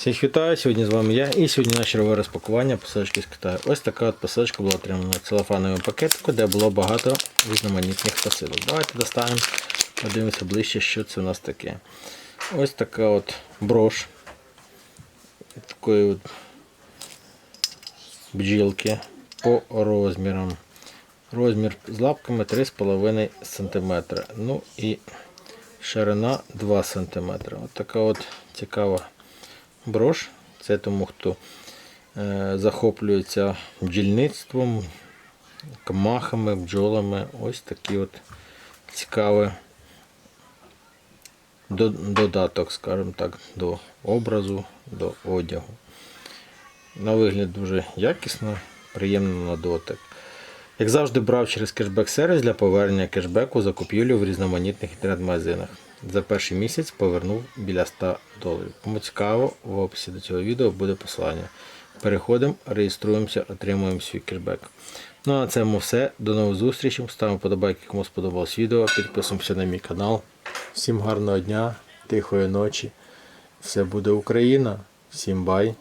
Всіх вітаю, сьогодні з вами я і сьогодні наше чергове розпакування посилочки з Китаю. Ось така от посилочка була отримана в целофановому пакетику, де було багато різноманітних посилок. Давайте достанемо, подивимося ближче, що це у нас таке. Ось така от брош. Такої от бджілки по розмірам. Розмір з лапками 3,5 см. Ну і ширина 2 см. От така от цікава брош. Це тому, хто е, захоплюється бджільництвом, камахами, бджолами. Ось такий от цікавий до- додаток, скажімо так, до образу, до одягу. На вигляд дуже якісно, приємно на дотик. Як завжди, брав через кешбек-сервіс для повернення кешбеку за купівлю в різноманітних інтернет-магазинах. За перший місяць повернув біля 100 доларів. Кому цікаво, в описі до цього відео буде посилання. Переходимо, реєструємося, отримуємо свій кешбек. Ну а на цьому все. До нових зустрічей. Ставимо подобайки, кому сподобалось відео. Підписуємося на мій канал. Всім гарного дня, тихої ночі. Все буде Україна. Всім бай.